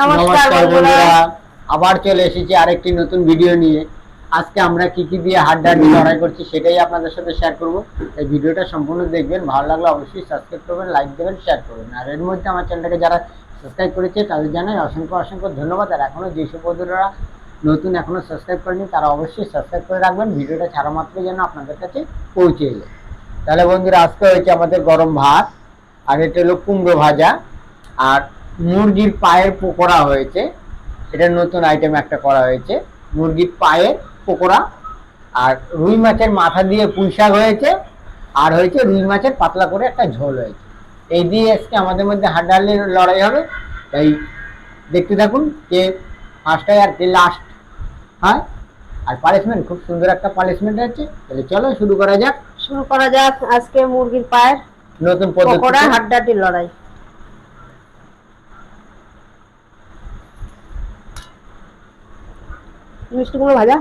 নমস্কার বন্ধুরা। আবার চলে এসেছি আরেকটি নতুন ভিডিও নিয়ে। আজকে আমরা কি কি দিয়ে হাড্ডাহাড্ডি লড়াই করছি সেটাই আপনাদের সাথে শেয়ার করব। এই ভিডিওটা সম্পূর্ণ দেখবেন ভালো লাগলে অবশ্যই সাবস্ক্রাইব করবেন লাইক দেবেন শেয়ার করবেন। আর এর মধ্যে আমার চ্যানেলটাকে যারা সাবস্ক্রাইব করেছে তাদের জানাই অসংখ্য অসংখ্য ধন্যবাদ। আর এখনও যেসব বন্ধুরা নতুন এখনও সাবস্ক্রাইব করেনি তারা অবশ্যই সাবস্ক্রাইব করে রাখবেন। ভিডিওটা ছাড়া মাত্র যেন আপনাদের কাছে পৌঁছে যায়। তাহলে বন্ধুরা আজকে হয়েছে আমাদের গরম ভাত আর এটা হলো কুমড়ো ভাজা। আর মুরগির পায়ের পকোড়া হয়েছে। এটা নতুন আইটেম একটা করা হয়েছে। মুরগির পায়ের পকোড়া আর রুই মাছের মাথা দিয়ে পুঁই শাক হয়েছে আর হয়েছে রুই মাছের পাতলা করে একটা ঝোল হয়েছে। এই দিয়ে আজকে আমাদের মধ্যে হাড্ডাহাড্ডি লড়াই হবে। তাই দেখতে থাকুন কে ফার্স্ট হয় আর কে লাস্ট হ্যাঁ? আর পালিশমেন্ট খুব সুন্দর একটা পালিশমেন্ট আছে তাহলে চলো শুরু করা যাক। শুরু করা যাক আজকে মুরগির পায়ের নতুন পকোড়া পদ্ধতি হাড্ডাটির লড়াই। মিষ্টি কুমড়ো ভাজা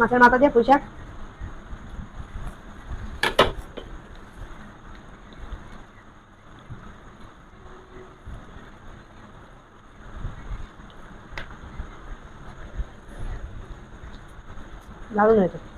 মাছের মাথা দিয়ে 나도 해줘.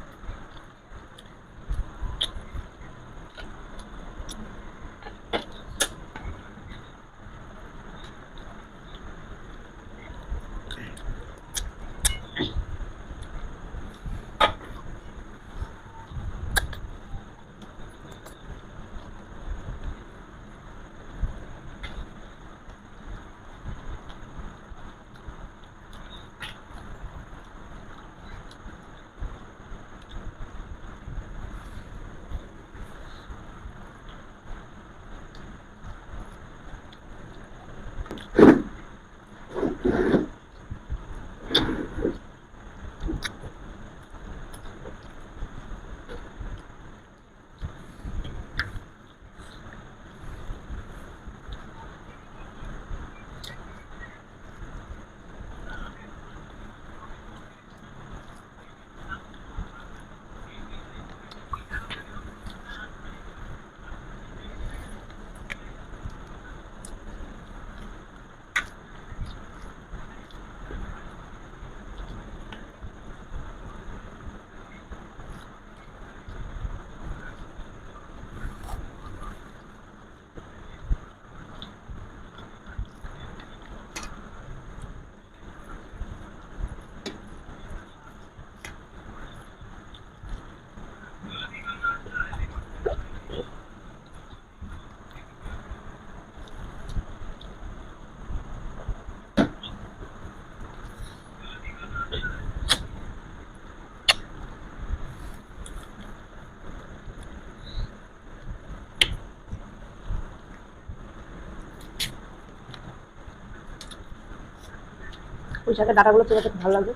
হয়েছে পুঁইশাকের ডাটাগুলো খুব ভালো লাগবে।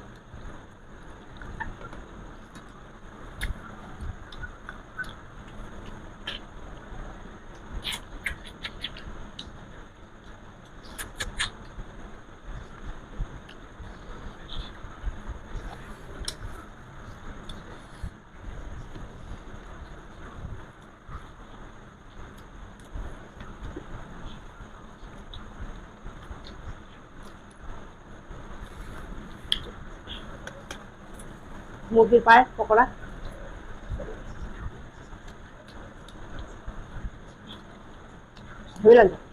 মুরগির পায়ের পকোড়া হেভি লাগছে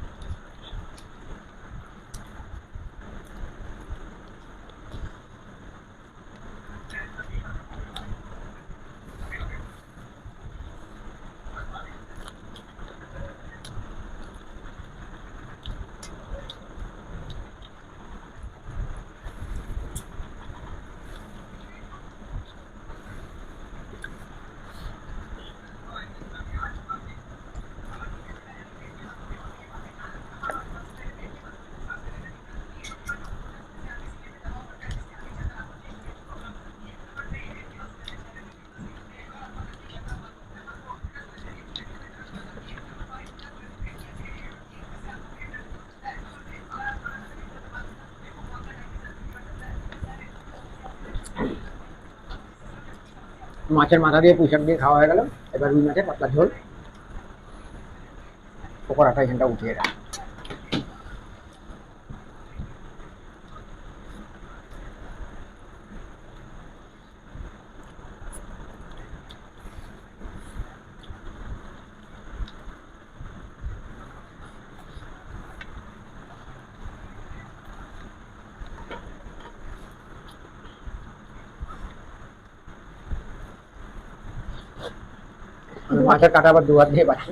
মাছের মাথা দিয়ে পুঁইশাক দিয়ে খাওয়া হয়ে গেল। এবার রুই মাছের পাতলা ঝোল। পকোড়াটা এখানটা উঠিয়ে রাখ। আমি মাছের কাটা আবার দুবার দিয়ে পাচ্ছি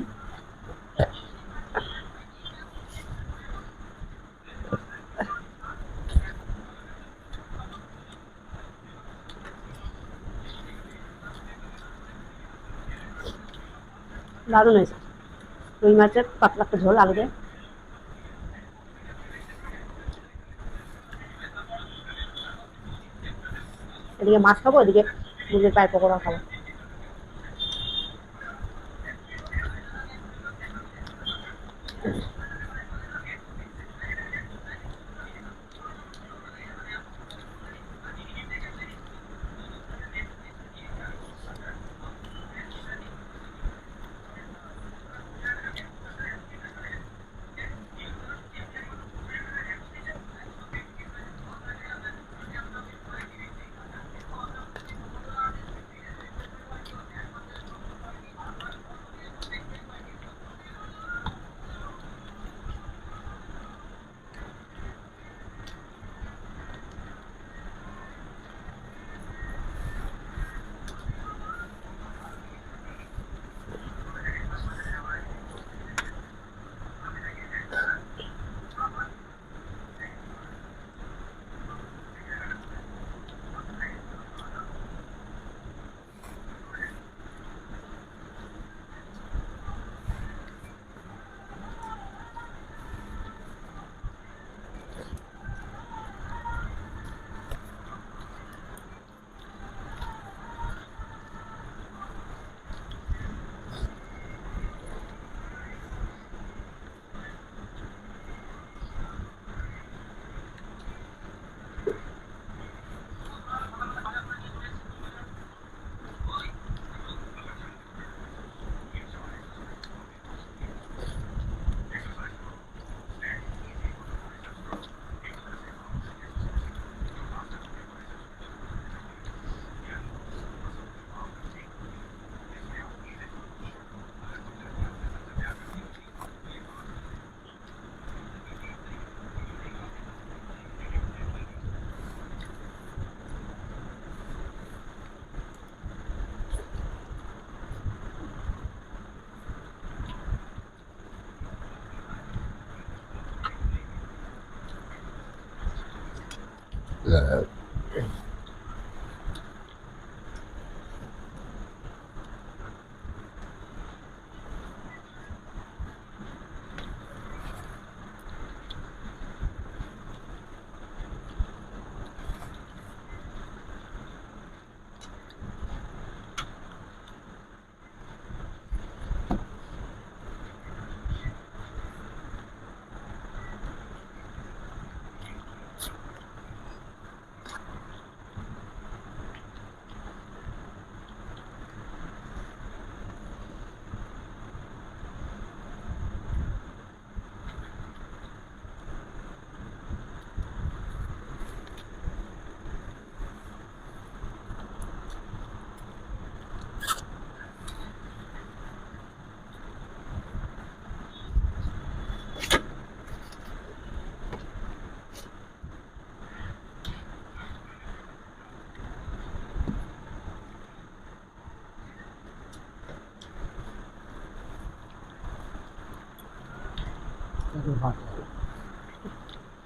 দারুণ হয়েছে। রুই মাছের পাতলা একটা ঝোল আলু দিয়ে এদিকে মাছ খাব, এদিকে মুরগির পায়ের পকোড়া খাব। Yeah.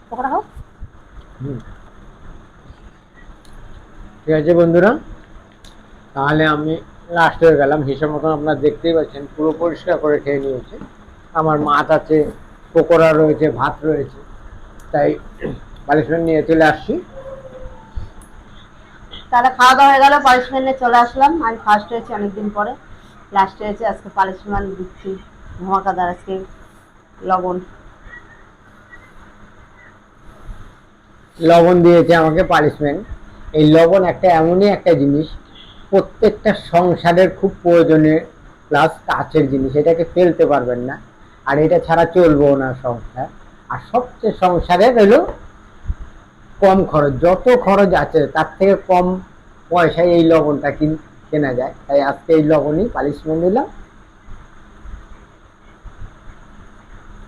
পকোড়া হুম। ঠিক আছে বন্ধুরা তাহলে আমি লাস্ট হয়ে গেলাম। হিসাব মতন আপনারা দেখতেই পাচ্ছেন পুরো পরিষ্কার করে খেয়ে নিয়েছে। আমার মাছ আছে পকোড়া রয়েছে ভাত রয়েছে। তাই পানিশমেন্ট নিয়ে চলে আসছি। তাহলে খাওয়া দাওয়া হয়ে গেল নিয়ে চলে আসলাম। আমি ফার্স্ট হয়েছি অনেকদিন পরে। লাস্ট হয়েছে আজকে পানিশমেন্ট দিচ্ছি। ধমাকাদার আজকে লবণ। লবণ দিয়েছে আমাকে পানিশমেন্ট এই লবণ একটা এমনই একটা জিনিস, প্রত্যেকটা সংসারের খুব প্রয়োজনীয় প্লাস কাছের জিনিস, এটাকে ফেলতে পারবেন না। আর এটা ছাড়া চলবেও না সংসার। আর সবচেয়ে সংসারের হলো কম খরচ। যত খরচ আছে, তার থেকে কম পয়সায় এই লবণটা কিন, কেনা যায়। তাই আজকে এই লবণই পালিশমেন্ট দিলাম।